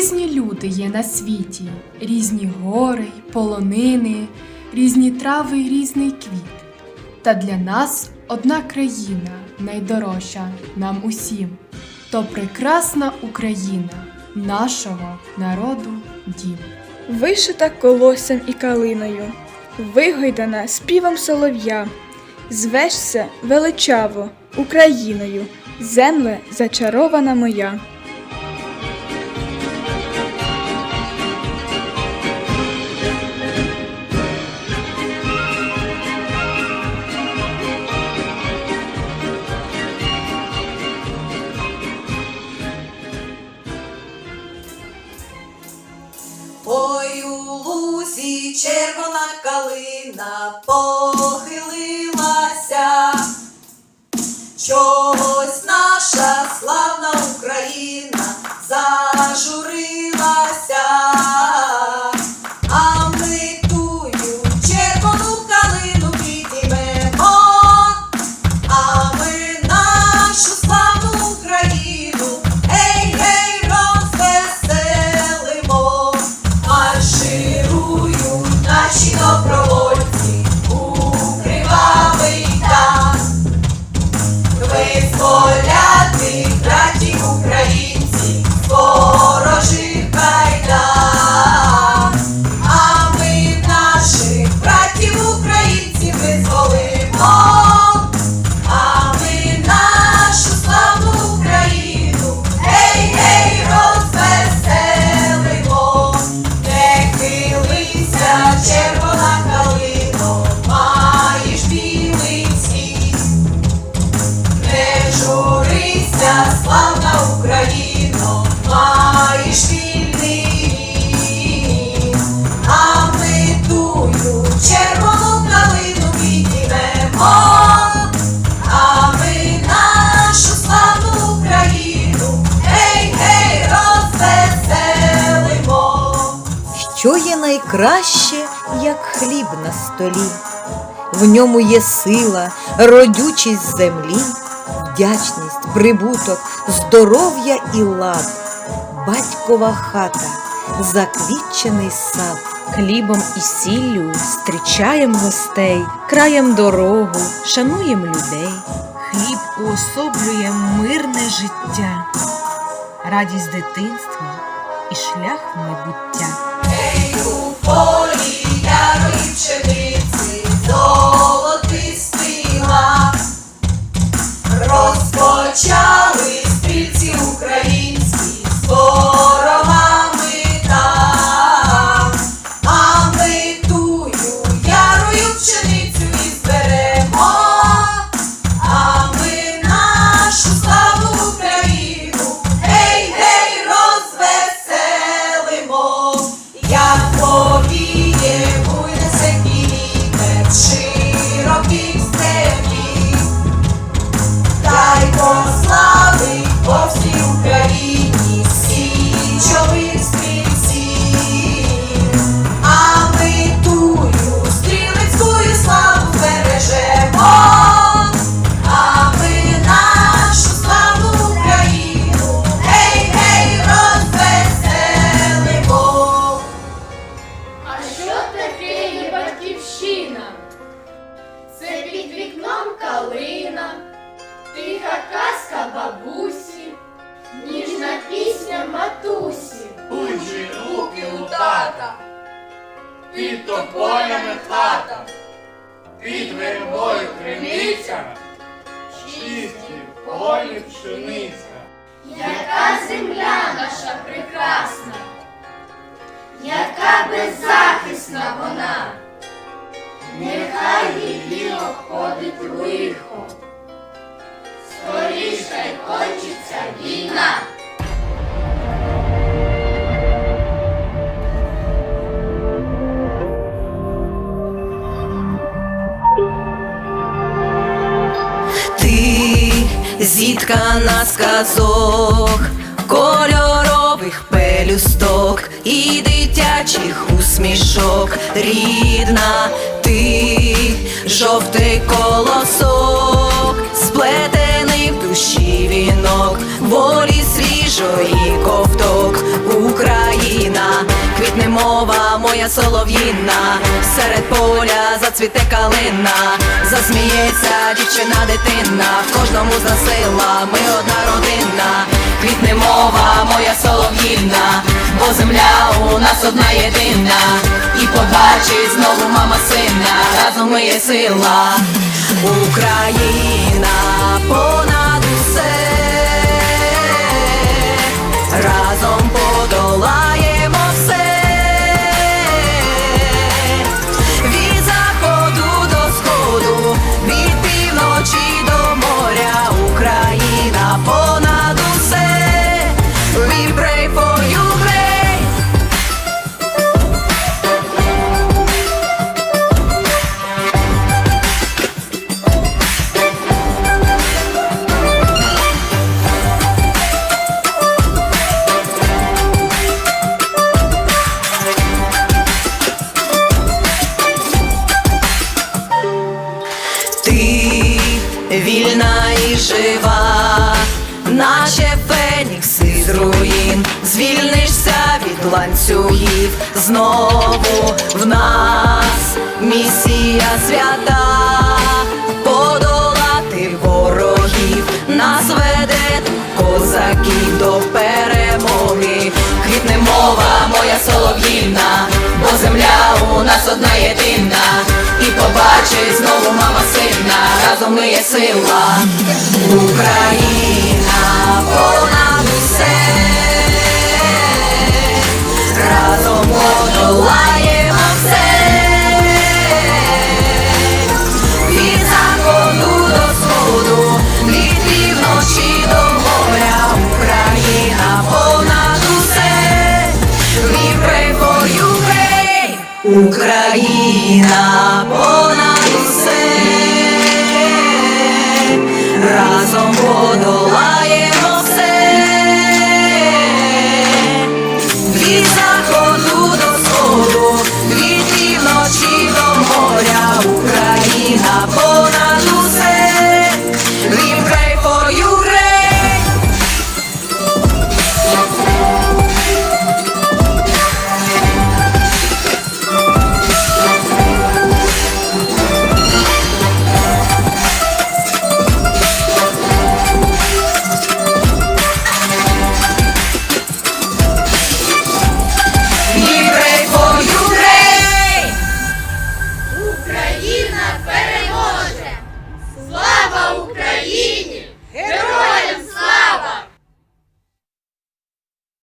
Різні люди є на світі, різні гори, полонини, різні трави й різний квіт. Та для нас одна країна найдорожча нам усім. То прекрасна Україна, нашого народу дім. Вишита колоссям і калиною, вигойдана співом солов'я, звешся величаво Україною, земле зачарована моя. Похилилася, чогось наша славна Україна зажурилася, є найкраще, як хліб на столі? В ньому є сила, родючість землі, вдячність, прибуток, здоров'я і лад, батькова хата, заквітчений сад. Хлібом і сіллю зустрічаєм гостей, краєм дорогу, шануєм людей. Хліб уособлює мирне життя, радість дитинства і шлях майбуття. Полі пшениці, золотистий у тата, під тополями хата, під вербою криниця, чисті полі пшениця. Яка земля наша прекрасна, яка беззахисна вона, нехай її обходить лихо, скоріше кончиться війна. Зіткана на сказок, кольорових пелюсток і дитячих усмішок, рідна ти, жовтий колосок, сплетений в душі вінок, волі свіжої моя солов'їна, серед поля зацвіте калина, засміється дівчина дитина, в кожному засила, ми одна родина, квітне мова моя солов'їна, бо земля у нас одна єдина, і побачить знову мама сина, разом ми є сила, Україна понад усе наче фенікс із руїн, звільнишся від ланцюгів, знову в нас місія свята, подолати ворогів, нас веде козаків до перемоги, квітне мова моя солов'їна, бо земля у нас одна єдина, і знову мама сильна, разом ми є сила, Україна понад усе, разом подолаємо все. Від заходу до сходу, від півночі до моря, Україна понад усе. Pray. Україна He's